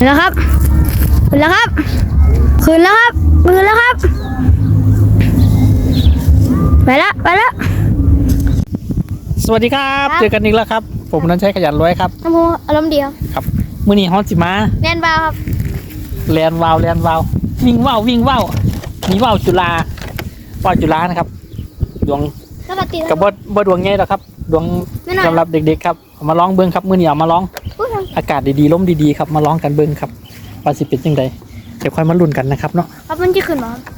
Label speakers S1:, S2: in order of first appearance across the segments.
S1: ขึ้นแล้วครับขึ้นแล้วครับขึ้นแล้วครับขึ้นแล้วครับ ไปละไปละ
S2: สวัสดีครับ
S1: ครับ
S2: เจอกันอีกแล้วครับ ผมนันใช้ขยันร้อยครับ
S1: น้ำมูอารมณ์เดียว
S2: ครับมื่อนี้ฮอนสิมา
S1: แน่นเบาครับ
S2: แลนวาวแลนวาววิ่งว่าววิ่งว่าวมีว่าวจุฬาว่าวจุฬานะครับ ดวง
S1: สวัสดีค
S2: กั
S1: รั
S2: บบดบดวงใหญ่หรอกครับ ดวง
S1: ไม่น้อย
S2: สำหรับเด็กๆครับเอามาร้องเบิ้งครับมื่อนี้เอามาร้อง
S1: พูดทาง
S2: อากาศดีๆลมดีๆครับมาร้องกันเบิ้งครับว่าสิเป็นยังไงเดี๋ยวค่อยมาลุ้นกันนะครับเนาะ
S1: ครับมันจะขึ้นมาครับ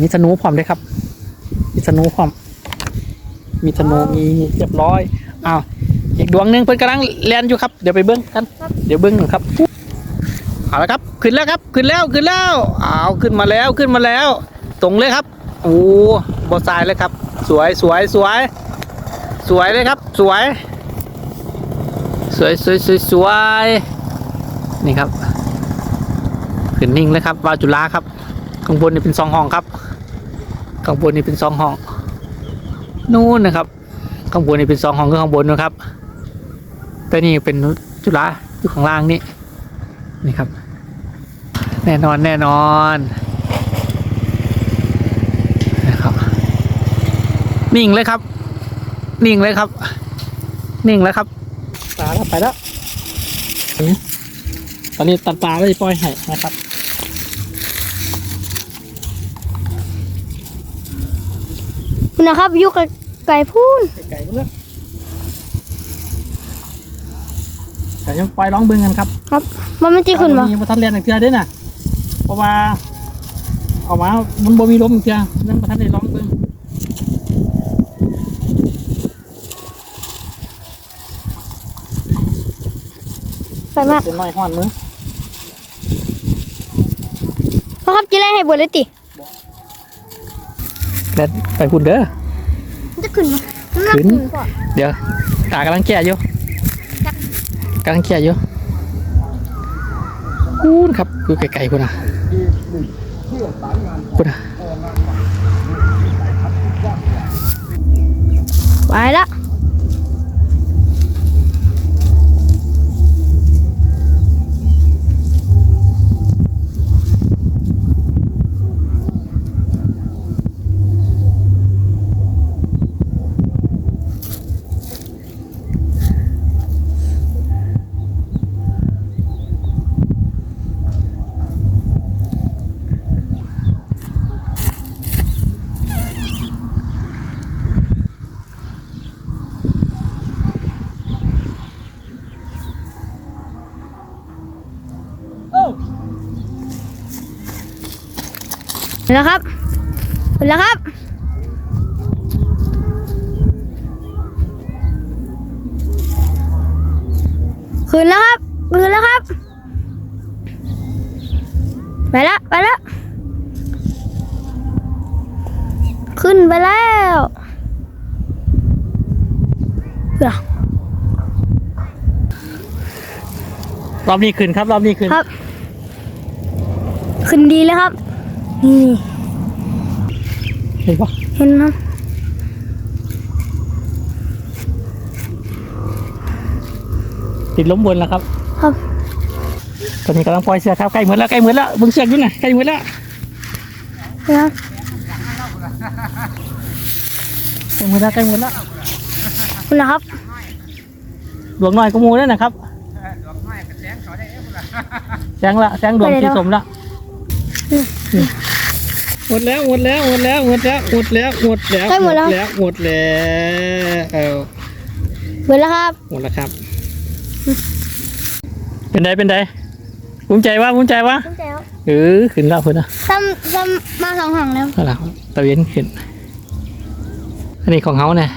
S2: มีธนูพร้อมด้วยครับ มีธนูพร้อม มีธนูมีเรียบร้อยอ้าวอีกดวงหนึ่งเพิ่นกำลังแลนอยู่ครับเดี๋ยวไปเบิ้งกัน เดี๋ยวเบิ้งหนึ่งครับเอาละครับขึ้นแล้วครับขึ้นแล้วขึ้นแล้วอ้าวขึ้นมาแล้วขึ้นมาแล้ว ตรงเลยครับโอ้บอสายเลยครับ สวยสวยสวย สวยเลยครับ สวย สวยสวยสวยสวยนี่ครับขึ้นนิ่งเลยครับวาจุฬาครับ ข้างบนนี่เป็นสองห้องครับ ข้างบนนี่เป็นสองห้อง นู่นนะครับ ข้างบนนี่เป็นสองห้องก็ข้างบนนะครับ แต่นี่เป็นจุฬาอยู่ข้างล่างนี่นี่ครับ แน่นอนแน่นอนนะครับ นิ่งเลยครับ นิ่งเลยครับ นิ่งเลยครับ ตาแล้วไปแล้วอืมตอนนี้ตัดปลาแล้วจะปล่อยให้นะครับ
S1: คุณนะครับอยุกไก่พูน
S2: ไก่เลือกไก่ยังปล่อยร้องเบิ้งกันครับ
S1: ครับ มันมันจะขึ้นมา
S2: มีมาทันเรียนอีกเทื่อเด้น่ะเพราะว่า เอามามันบ่มีลมอีกเทื่อนั่นมาทันได้ร้องเบิ้ง
S1: ไปมาก
S2: เป็นน้อยห้อนมือ
S1: เพราะครับจะไล่ให้บวชเลยติ
S2: แล้วไปคุณเด้อ
S1: มันจะขึ้นมามันน่า
S2: ขึ้น
S1: ขึ้นก่อน
S2: เดี๋ยวตากำลังแก่อยู่กำลังแก่อยู่คูณครับอยู่ไกลๆคุณอะคุณอะ
S1: ไปละ แล้วครับขึ้นแล้วครับขึ้นแล้วครับขึ้นแล้วครับ ไปละไปละขึ้นไปแล้วเดี๋ยว
S2: รอบนี้ขึ้นครับ รอบนี้ขึ้น
S1: ครับ ขึ้นดีเลยครับนี่
S2: เห็นปะ
S1: เห็นครับ
S2: ติดล้มบนแล้วครับ
S1: ครับ
S2: ตอนนี้กำลังปล่อยเสือกครับใกล้เหมือนแล้วใกล้เหมือนแล้วเบึงเสือกอยู่น่ะใกล้เหมือนแล้ว
S1: นะครับ
S2: ใกล้เหมือนแล้วใกล้เหมือนแล้ว
S1: คุณนะครับ
S2: ดวงน้อยก็มูแล้วนะครับแสงละแสงดวงที่สมละ หมดแล้วหมดแล้วหมดแล้วหมดแล้วหมดแล้วหมดแล้ว
S1: ใกล้หมดแล้ว
S2: หมดแล้วเออ
S1: เหมือนแล้วครับ
S2: หมดแล้วครับ เป็นไดเป็นไดภูมิใจว่าภูมิใจว่า
S1: ตั้งแต่
S2: เออขึ้นแล้วคุณนะ
S1: ซ้ำซ้ำมาสองห่างแล้ว
S2: เอาล่ะตะเวนขึ้นอันนี้ของเขาเนี่ย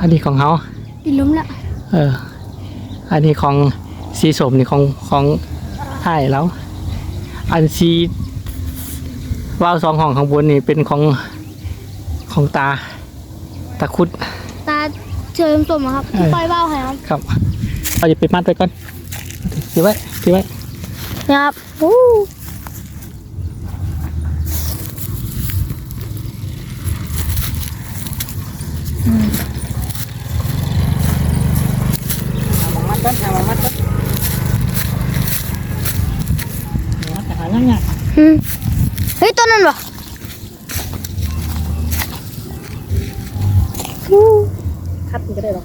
S2: อันนี้ของเขา
S1: ดินล้มละ
S2: เอออันนี้ของสีสมนี่ของของไทยแล้ว อันสีว่าวสองห้องข้างบนนี่เป็นของของตาตาคุด
S1: ตาเชิญสมอะครับ
S2: เออ
S1: ปล่อยเบ้าให้ครับ
S2: ครับเราจะไปมัดไปก่อนถือไว้ถือไว้
S1: นะครับอู้
S2: ยังไง
S1: อืม เฮ้ยต้นนั้นปะอู้
S2: คัดมันก็ได้หรอ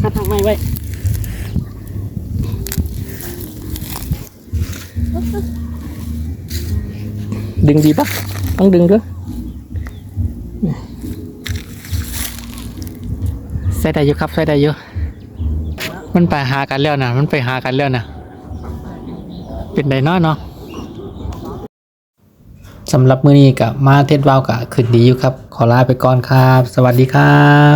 S2: คัดทางไม่ไว้ดึงดีปะต้องดึงด้วยใส่ได้อยู่ครับใส่ได้อยู่ มันไปหากันแล้วนะมันไปหากันแล้วนะเป็นไดเนาะเนาะสำหรับมื้อนี้กับมาเทศวาวกับขึ้นดีอยู่ครับ ขอลาไปก่อนครับ สวัสดีครับ